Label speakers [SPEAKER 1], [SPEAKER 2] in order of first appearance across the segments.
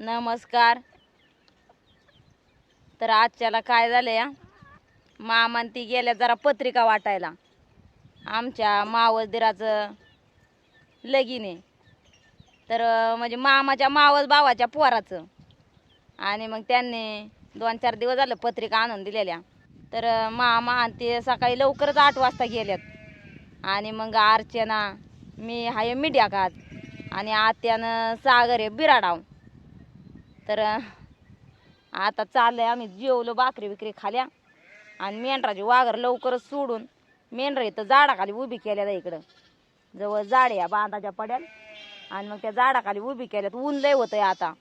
[SPEAKER 1] नमस्कार. तर आजच्याला काय झालं या? मामान ती गेल्या जरा पत्रिका वाटायला. आमच्या मावसदिराचं लगीन आहे. तर म्हणजे मामाच्या मावस भावाच्या पोराचं. आणि मग त्यांनी दोन चार दिवस झालं पत्रिका आणून दिलेल्या. तर मामा आणि ते सकाळी लवकरच आठ वाजता गेल्यात. आणि मग अर्चना मी हाय मीडिया कात. आणि आत्यानं सागर आहे बिराडाव. तर आता चाललं आहे आम्ही जेवलो भाकरी विक्री खाल्या. आणि मेंढराची वाघर लवकरच सोडून मेंढरा इथं झाडाखाली उभी केल्या इकडं. जवळ झाड या बांधाच्या पड्याल. आणि मग त्या झाडाखाली उभी केल्यात. ऊन लय होतंय आता.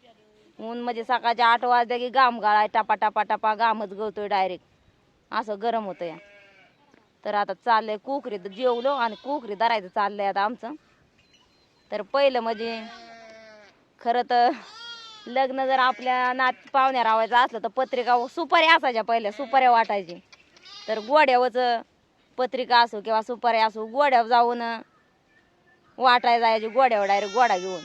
[SPEAKER 1] ऊन म्हणजे सकाळच्या आठ वाजल्या की घाम गाळाय टापा टापा टापा घामच गळतोय डायरेक्ट असं गरम होतं या तर आता चाललंय कुकरी जेवलो आणि कुकरी धरायचं चाललंय आता आमचं. तर पहिलं म्हणजे खरं तर लग्न जर आपल्या नात पाहुण्या रावायचं असलं तर पत्रिका सुपाऱ्या असायच्या पहिल्या सुपाऱ्या वाटायची. तर गोड्यावच पत्रिका असो किंवा सुपाऱ्या असो गोड्यावर जाऊन वाटाय जायची गोड्यावर डायरेक्ट गोडा घेऊन.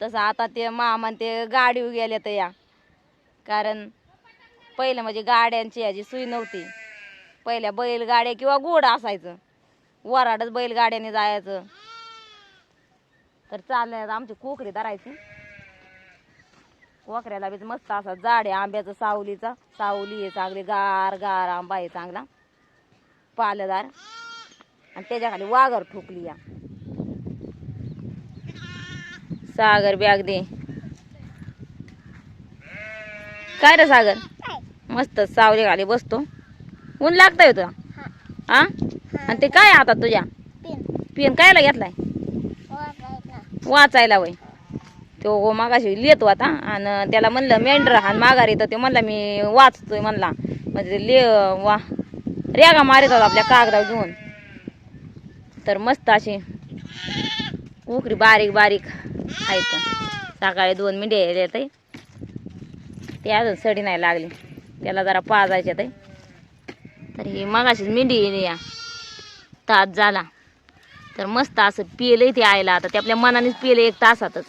[SPEAKER 1] तसं आता ते मामान ते गाडीवर गेले तर या कारण पहिलं म्हणजे गाड्यांची याची सुई नव्हती. पहिल्या बैलगाड्या किंवा गोड असायचं. वराडच बैलगाड्याने जायचं. तर चाललंय आमची कोकरी धरायची. कोकऱ्याला बी मस्त असा झाड आहे आंब्याचं सावलीचा. सावली आहे चांगली गार गार आंबा आहे चांगला. पालदार. आणि त्याच्याखाली वाघर ठोकली या. सागर बॅग दे. काय रे सागर? मस्त सावली खाली बसतो. ऊन लागतंय तुला? हा आणि ते काय आता तुझ्या? पेन. कायला घेतलाय? वाचायला वय. तो मागाशी लिहितो आता आणि त्याला म्हणलं मेंढर आणि माघारी. तर ते म्हणला मी वाचतोय. म्हणला म्हणजे ते ले वा रेगा मारित होता आपल्या कागदा घेऊन. तर मस्त अशी उकरी बारीक बारीक आहेत सकाळी दोन मिंडे येते ते अजून सडी नाही लागली. त्याला जरा पाजायचे ते तर ही मगाशीच मिंडी येईल या. तास झाला. तर मस्त असं पिलं ते आयला आता ते आपल्या मनानेच पिलं एक तासातच.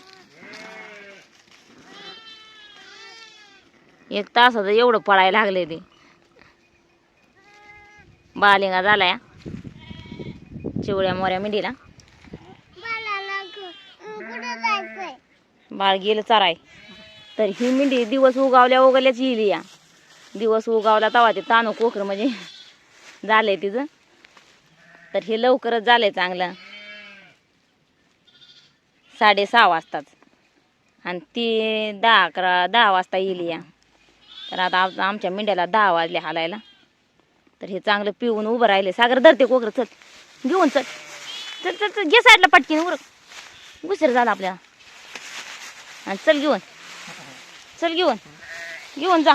[SPEAKER 1] एक तासाचं एवढं पळायला लागले ते. बालिंगा झालाय. चिवड्या मोऱ्या मिंडीला बाळ गेलं चराय. तर ही मिंडी दिवस उगावल्या उगवल्याच येईल या. दिवस उगावला तवा ते तानू कोकर म्हणजे झालंय तिचं. तर हे लवकरच झालंय चांगलं. साडेसहा वाजताच. आणि ती दहा अकरा दहा वाजता येईल या. तर आता आमच्या मेंढ्याला दहा वाजले हालायला. तर हे चांगलं पिऊन उभं राहिले. सागर धरते कोकर चल. घेऊन चल. चल चल चल. घे साईडला पटकीन उरक. उशीर झाला आपल्याला आणि चल घेऊन. चल घेऊन. घेऊन जा.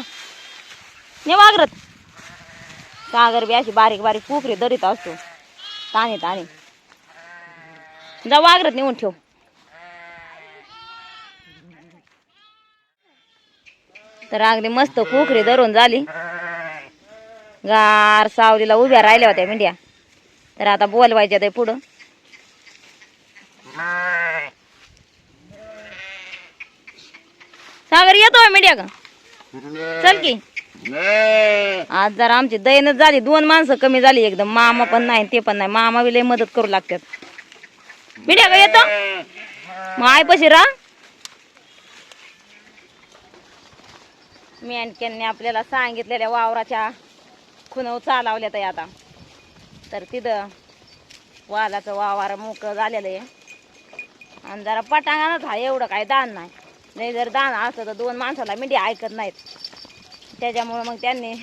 [SPEAKER 1] ने वागरत. सागर बी अशी बारीक बारीक कोकरी दरीत असतो. ताने ताने. जा वागरत नेऊन ठेव. तर अगदी मस्त खोखरी धरून झाली. गार सावलीला उभ्या राहिल्या होत्या मेंढ्या. तर आता बोलवायच्या ते पुढं. सागर येतो मेंढ्या का? चल की. आज जरा आमची दैनच झाली. दोन माणसं कमी झाली एकदम. मामा पण नाही ते पण नाही. मामा बी लय मदत करू लागतात. मिठ्या का येतो? मग आयपाशी राहा. मेंढक्यांनी आपल्याला सांगितलेल्या वावराच्या खुनव चालवल्यात आहे आता. तर तिथं वालाचं वावर मोकळं झालेलं आहे. आणि जरा पटांगणच हा एवढं काय दान नाही. नाही जर दान असतं तर दोन माणसाला मिठी ऐकत नाहीत. त्याच्यामुळं मग त्यांनी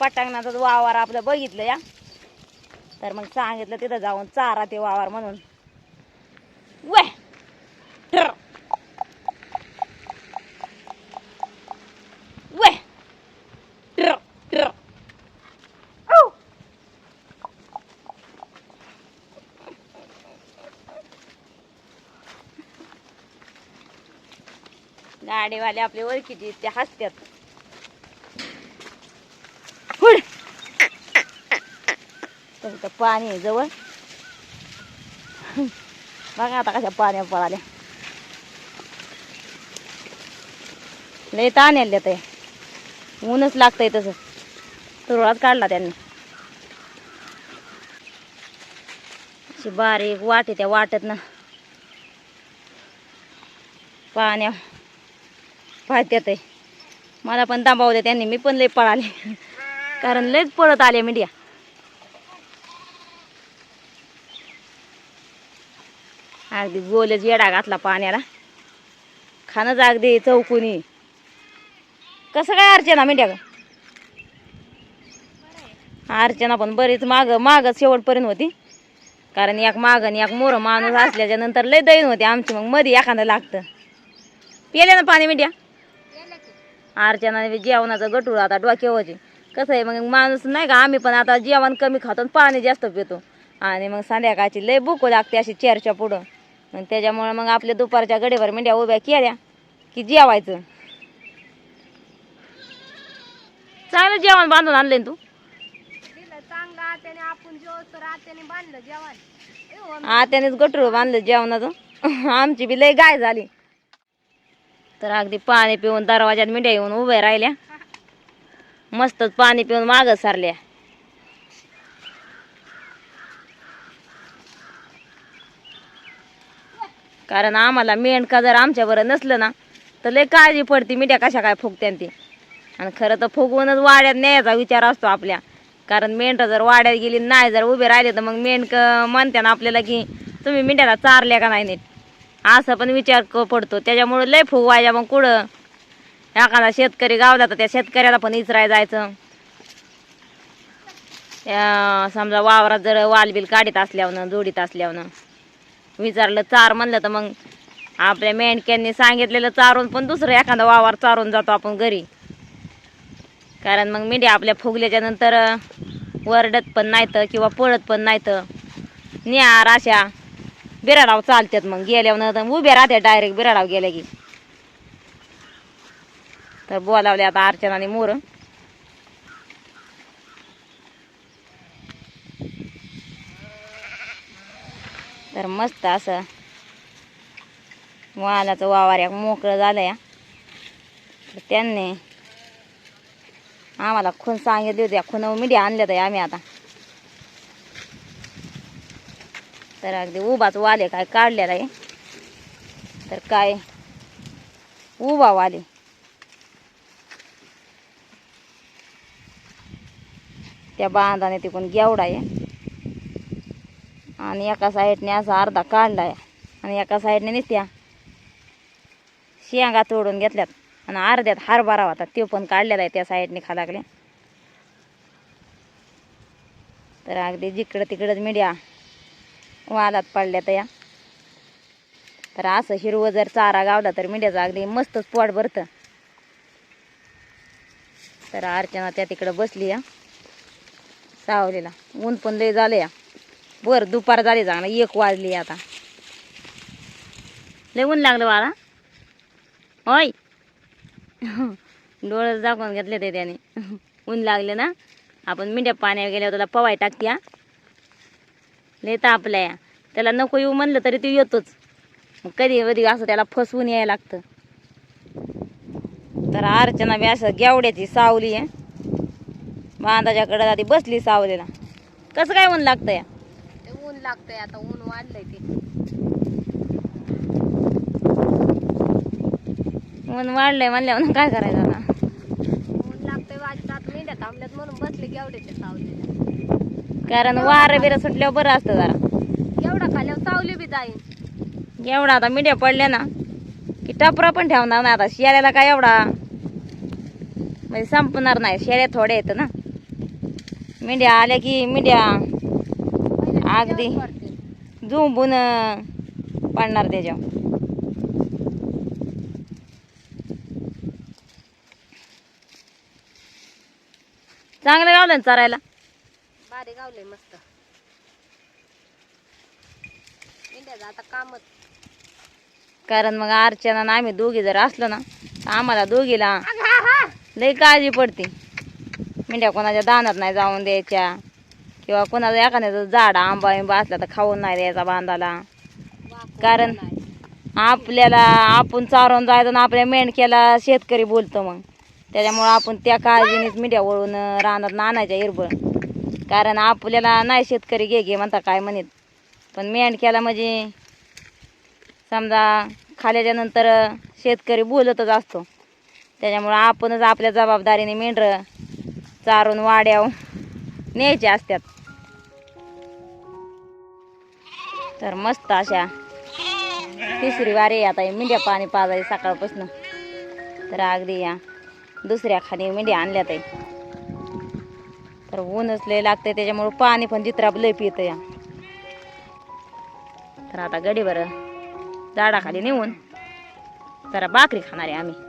[SPEAKER 1] पटांगणाचाच वावर आपलं बघितलं या. तर मग सांगितलं तिथं जाऊन चारा ते वावर म्हणून. वे! ट्र. वे गाडीवाले आपले ओळखीचे ते हसत्यात. हुड! तर पाणी आहे जवळ. बघा आता कशा पाण्या पळाल्या. लय ताण येत ते ऊनच लागतंय तसं. तुरळात काढला त्यांनी. अशी बारीक वाट त्या वाटत ना पाण्या पाहत्यात आहे मला पण दाबावले त्यांनी मी पण लय पळाले. कारण लयच पळत आले मीडिया अगदी गोलच येडा घातला पाण्याला. खाणंच अगदी चौकुनी. कसं काय अर्चना मिंड्या अर्चना पण बरीच माग मागच शेवटपर्यंत होती. कारण एक माग आणि एक मोर माणूस असल्याच्या नंतर लय दैन होते आमची. मग मध्ये एखादं लागतं. पिले ना पाणी मिंड्या अर्चना जेवणाचं गटूळ आता डोक्यावरचे. कसं आहे मग माणूस नाही का आम्ही पण आता जेवण कमी खातो पाणी जास्त पितो. आणि मग संध्याकाळची लय भूक लागते अशी चेअरच्या पुढं. मग त्याच्यामुळं मग आपल्या दुपारच्या गडीवर मेंढ्या उभ्या केल्या की जेवायचं. चांगलं जेवण बांधून आणलंय ना तू?
[SPEAKER 2] दिलं चांगलं आत्याने आपण जेवण तर आत्याने बांधलं जेवण. एवढं
[SPEAKER 1] आत्यानेच गटूळ बांधलं जेवणाचं. आमची बी लय गाय झाली. तर अगदी पाणी पिऊन दरवाज्यात मिंड्या येऊन उभ्या राहिल्या. मस्तच पाणी पिऊन मागं सारल्या. कारण आम्हाला मेंढका जर आमच्याबरोबर नसलं ना तर लय काळजी पडते मिठ्या कशा काय फुगत्यान ती. आणि खरं तर फुगवूनच वाड्यात न्यायचा विचार असतो आपल्या. कारण मेंढ जर वाड्यात गेली नाही जर उभे राहिले तर मग मेंढक म्हणते ना आपल्याला की तुम्ही मिंढ्याला चारल्या का नाही नीट? असं पण विचार क पडतो. त्याच्यामुळे लय फुगवायच्या मग कुठं? एखादा शेतकरी गावला तर त्या शेतकऱ्याला पण इचराय जायचं. समजा वावरात जर वालबिल काढीत असल्यावनं जोडीत असल्यावनं. विचारलं चार म्हणलं तर मग आपल्या मेंढक्यांनी सांगितलेलं चारून पण दुसरं एखादा वावर चारून जातो आपण घरी. कारण मग मेंढ्या आपल्या फुगल्याच्या नंतर वरडत पण नाहीत किंवा पळत पण नाहीत. न्यार अशा बिराडाव चालतात मग. गेल्यावर तर उभ्या राहत्या डायरेक्ट बिराडाव गेल्या की. तर बोलावले आता अर्चना आणि मोर. तर मस्त असं. वालाचं वावार मोकळं झालं या तर त्यांनी आम्हाला खून सांगितली होती. खून मिडिया आणल्या तर आम्ही आता. तर अगदी उभाच वाले काय काढलेला आहे. तर काय? उभा वाले. त्या बांधाने तिकून गेवडा आहे. आणि एका साईडने असा अर्धा काढला आहे. आणि एका साईडने नित्या शेंगा तोडून घेतल्यात. आणि अर्ध्यात हरभरा होता. तो पण काढलेला आहे त्या साईडने खालाकले. तर अगदी जिकडं तिकडंच मीडिया वालात पडल्या तया. या तर असं हिरवं जर चारा गावला तर मिंड्याचं अगदी मस्तच पोट भरतं. तर अर्चना त्या तिकडं बसली या. सावलीला. ऊन पण लय झालं या. बर दुपार झाली चांगलं एक वाजली आता. लय ऊन लागलं बाळा. होय. डोळे दाखवून घेतले ते त्याने. ऊन लागले ना. आपण मिंड्या पाण्यावर गेल्यावर त्याला पवाय टाकत्या लय तापल्या या त्याला नको येऊ म्हणलं तरी ते येतोच. मग कधी कधी असं त्याला फसवून यायला लागतं. तर अर्चना बी असं गेवड्याची सावली आहे. बांधाच्याकडे आधी बसली सावलीला. कसं काय ऊन लागतं या
[SPEAKER 2] ते ऊन लागतंय आता ऊन वाढलंय ते.
[SPEAKER 1] ऊन वाढलंय म्हणल्यावर काय करायचं आता?
[SPEAKER 2] ऊन लागतंय वाजता आता मेंढ्या थांबल्यात म्हणून बसले गेवड्याच्या सावलीला.
[SPEAKER 1] कारण वारं बिरं सुटल्यावर बरं असतं जरा.
[SPEAKER 2] एवढा खाल्यावर सावली बी जाईन.
[SPEAKER 1] एवढा आता मिड्या पडल्या ना की टपरा पण ठेवणार नाही आता. शेळ्याला काय एवढा? म्हणजे संपणार नाही. शेळ्या थोड्या येतं ना. मिड्या आल्या की मिड्या अगदी. झुंबून पडणार त्याच्यावर. चांगलं गावलं ना चरायला.
[SPEAKER 2] भारी गावलंय मस्त. मेंढ्याचं आता कामच.
[SPEAKER 1] कारण मग अर्चना आणि आम्ही दोघी जर असलो ना तर आम्हाला दोघीला लई काळजी पडते. मेंढ्या कोणाच्या दानात नाही जाऊन द्यायच्या. किंवा कोणाचा एखाद्याचं झाड आंबा बिंबा असला तर खाऊन नाही द्यायचा बांधाला. कारण-. आपल्याला आपण चारून जायचं ना आपल्या मेंढक्याला शेतकरी बोलतो मग. त्याच्यामुळं आपण त्या काळजीनेच मीडिया वळून रानात आणायच्या हिरबळ. कारण आपल्याला नाही शेतकरी घे घे म्हणता काय म्हणत. पण मेंढक्याला म्हणजे समजा खाल्याच्यानंतर शेतकरी बोलतच असतो. त्याच्यामुळं आपणच आपल्या जबाबदारीने मेंढरं चारून वाड्याव न्यायचे असतात तर मस्त अशा तिसरी वारी आता हे पाणी पाजाय सकाळपासून. तर अगदी या दुसऱ्या खाली मेंढ्या आणल्यात ताई तर ऊनच लय लागतंय त्याच्यामुळं पाणी पण जित्राप लय पितं या. तर आता गडीवर झाडाखाली नेऊन जरा भाकरी खाणार आहे आम्ही.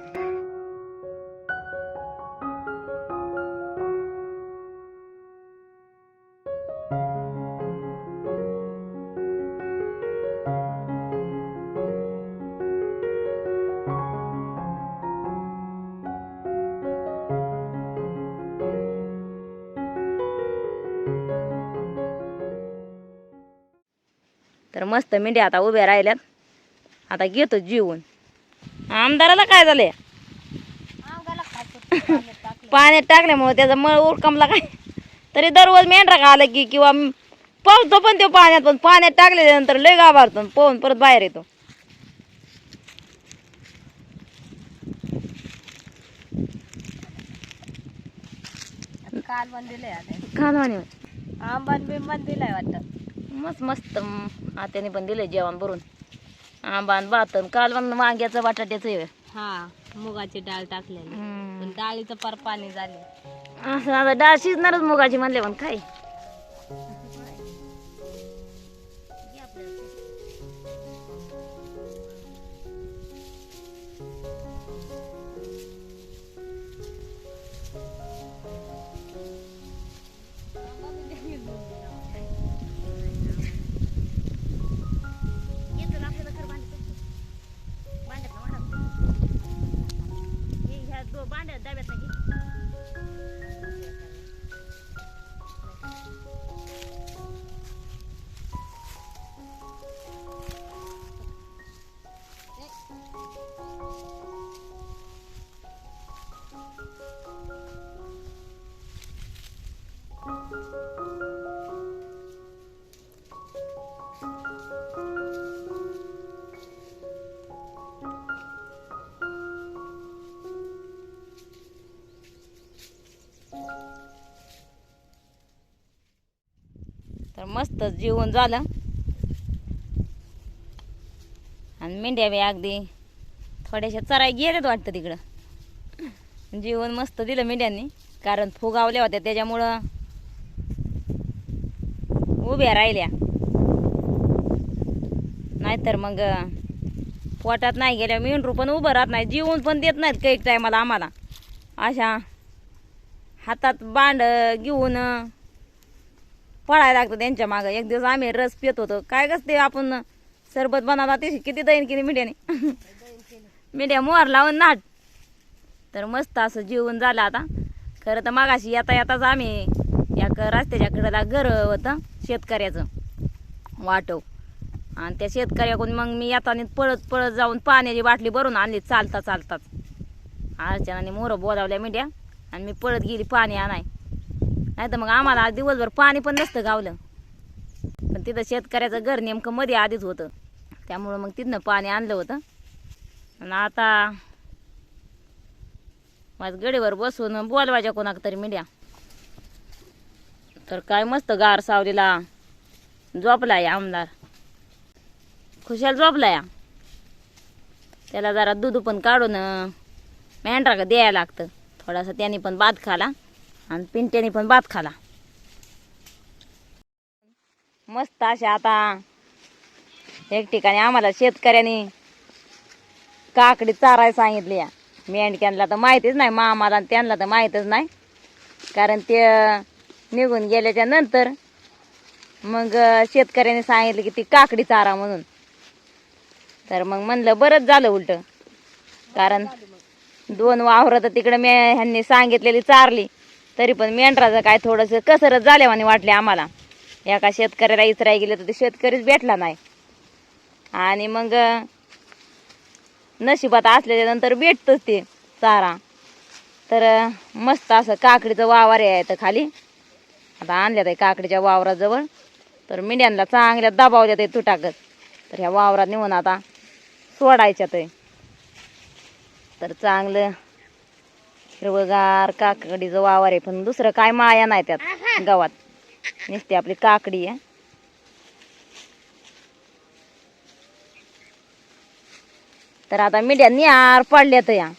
[SPEAKER 1] मस्त मेंढ्या आता उभ्या राहिल्यात. आता घेतो जीवन. आमदाराला काय
[SPEAKER 2] करतो पाण्यात टाकलं.
[SPEAKER 1] पाण्यात टाकल्यामुळे त्याचा मळ उरकमला काय? तरी दररोज मेंढरा का आला की किंवा पळतो पण तो पाण्यात पण पाण्यात टाकल्यानंतर लय गाभारतो पोहून परत बाहेर येतो.
[SPEAKER 2] कालवण दिलंय आता
[SPEAKER 1] खानवाणी
[SPEAKER 2] आंबान बिंबान दिलाय वाटतं.
[SPEAKER 1] मस्त मस्त. आत्याने पण दिलंय जेवण भरून. आंबान भातन कालवण वांग्याचं बटाट्याचं आहे.
[SPEAKER 2] हा मुगाची डाळ टाकलेली. पण डाळीचं पार पाणी झाले.
[SPEAKER 1] असं आता डाळ शिजणारच मुगाची म्हणले पण काय. मस्त जेवण झालं. आणि मेंढ्या बी अगदी थोड्याशा चराय गेल्यात वाटतं तिकडं. जेवण मस्त दिलं मेंढ्यांनी कारण फुगावल्या होत्या त्याच्यामुळं उभ्या राहिल्या. नाहीतर मग पोटात नाही गेल्या मेंढरू पण उभं राहत नाही जेवण पण देत नाहीत काही टायमाला आम्हाला. अशा हातात बांड घेऊन पळायला लागतं त्यांच्या मागं. एक दिवस आम्ही रस पित होतो. काय कस ते आपण सरबत बनवला ते किती दैन किती मिठ्याने? मिठ्या मोहर लावून नाट. तर मस्त असं जेवण झालं आता. खरं तर मागाशी येता येताच आम्ही या रस्त्याच्या कडेला घर होतं शेतकऱ्याचं वाटव आणि त्या शेतकऱ्याकडून मग मी येताना पळत पळत जाऊन पाण्याची बाटली भरून आणली चालता चालताच. अर्चनाने मोहरं बोलावल्या मिठ्या. आणि मी पळत गेली पाणी आणाय. नाही तर मग आम्हाला आज दिवसभर पाणी पण नसतं गावलं. पण तिथं शेतकऱ्याचं घर नेमकं मध्ये आधीच होतं. त्यामुळं मग तिथनं पाणी आणलं होतं. आणि आता माझ्या गडीवर बसून बोलवायच्या कोणाक तरी मिड्या तर काय मस्त गार सावलीला झोपलाय आमदार. खुशाल झोपलाय त्याला जरा दूध पण काढून मेंढरा का द्यायला लागतं. थोडासा त्याने पण भात खाला. आणि पिंट्याने पण भात खाला. मस्त असे आता एक ठिकाणी आम्हाला शेतकऱ्यांनी काकडी चाराय सांगितली. या मेंढक्यांना तर माहितीच नाही मामाला आणि त्यांना तर माहीतच नाही. कारण ते निघून गेल्याच्यानंतर मग शेतकऱ्यांनी सांगितलं की ती काकडी चारा म्हणून. तर मग म्हणलं बरंच झालं उलट. कारण दोन वावरं तर तिकडं मे ह्यांनी सांगितलेली चारली. तरी पण मेंढराचं काय थोडंसं कसरत झाल्यावानी वाटले आम्हाला. एका शेतकऱ्याला इचराय गेले तर ते शेतकरीच भेटला नाही. आणि मग नशिबात असल्याच्या नंतर भेटतच ते चारा. तर मस्त असं काकडीचं वावर आहे तर खाली. आता आणल्यात आहे काकडीच्या वावराजवळ. तर मेंढ्यांना चांगल्या दबावल्यात आहे तुटाकत तर ह्या वावरात नेऊन आता सोडायच्यात आहे. तर चांगलं हिरवगार काकडीचं वावर आहे पण दुसरं काय माया नाही त्यात गावात. नुसती आपली काकडी आहे. तर आता मिड्या निहार पडल्यात या.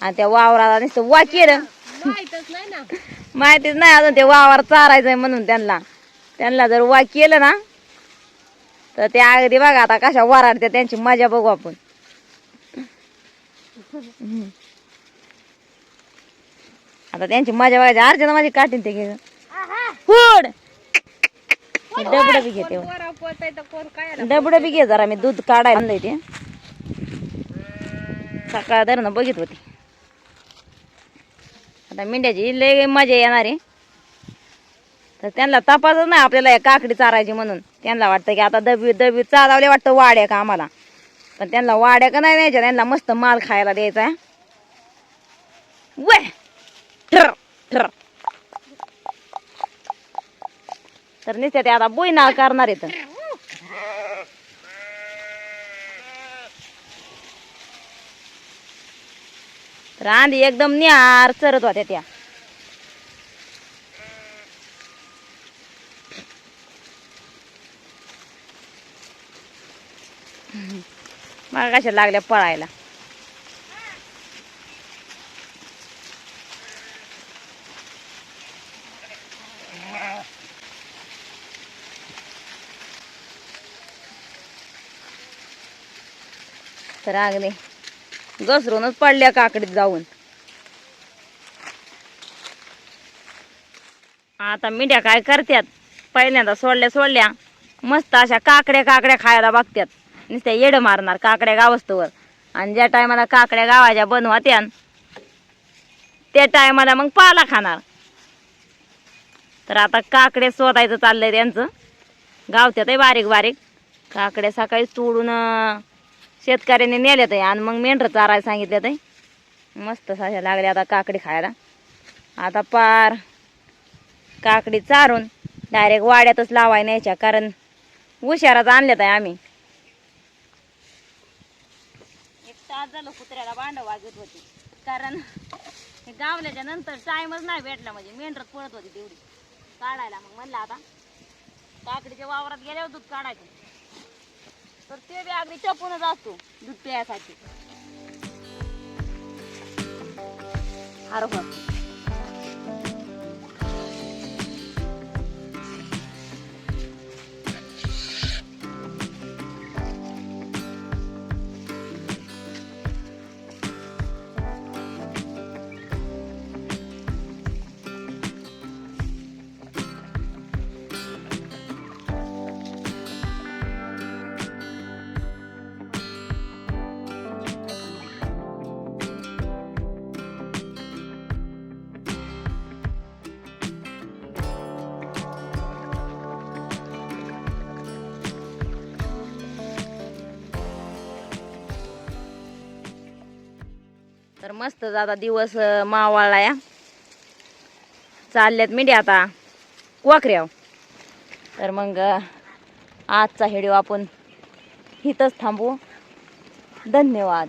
[SPEAKER 1] आणि त्या वावराला नुसतं वा केलं
[SPEAKER 2] माहितच नाही
[SPEAKER 1] अजून ते वावर चारायचंय म्हणून त्यांना. त्यांना जर वा केलं ना तर ते अगदी बघा आता कशा वराडते त्यांची मजा बघू आपण. आता त्यांची मजा बघायची. अर्चना माझी काटीन ते घे फुड. डबड बी घेते डबड बी घे जरा मी दूध काढायला आणलंय ते. सकाळ धरणं बघित होती. आता मेंढ्याची लय मजा येणार आहे. तर त्यांना तपासच नाही आपल्याला काकडी चारायची म्हणून. त्यांना वाटतं की आता दबी दबी चालवले वाटतं वाड्या का आम्हाला. पण त्यांना वाड्या का नाही द्यायच्या त्यांना मस्त माल खायला द्यायचा. आहे. ठर तर नुसत्या ते आता बोईना करणार येत तर आंधी एकदम निहार चरत होत्या त्या. मला कशा लागल्या पळायला. तर अगदी घसरूनच पडल्या काकडीत जाऊन. आता मिठ्या काय करत्यात? पहिल्यांदा सोडल्या सोडल्या मस्त अशा काकड्या काकड्या खायला बघत्यात. नुसत्या येडं मारणार काकड्या गावस्तवर. आणि ज्या टायमाला काकड्या गावाच्या बनवात्या त्या टायमाला मग पाला खाणार. तर आता काकडे शोधायचं चाललंय त्यांचं. गावत्यात आहे बारीक बारीक काकड्या सकाळी तोडून शेतकऱ्यांनी नेले ते आणि मग मेंढरं चारायला सांगितले ते मस्त साशा लागल्या आता काकडी खायला. आता पार काकडी चारून डायरेक्ट वाड्यातच लावाय न्यायच्या. कारण हुशाराच आणल्यात आहे आम्ही. एक तास झालं कुत्र्याला भांड वाजत होती. कारण हे गावल्याच्या नंतर टाईमच नाही भेटला म्हणजे मेंढरात पळत होती तेवढी. काढायला मग म्हणलं आता काकडीच्या वावरात गेल्यावर दूध काढायचं. तर ते बी अगदी चपूनच असतो दूध प्यायसाठी. हरभर मस्त आता दिवस अं, मावाळला या. चालल्यात मिठी आता. कोकऱ्याव तर मग आजचा व्हिडिओ आपण इथंच थांबू धन्यवाद.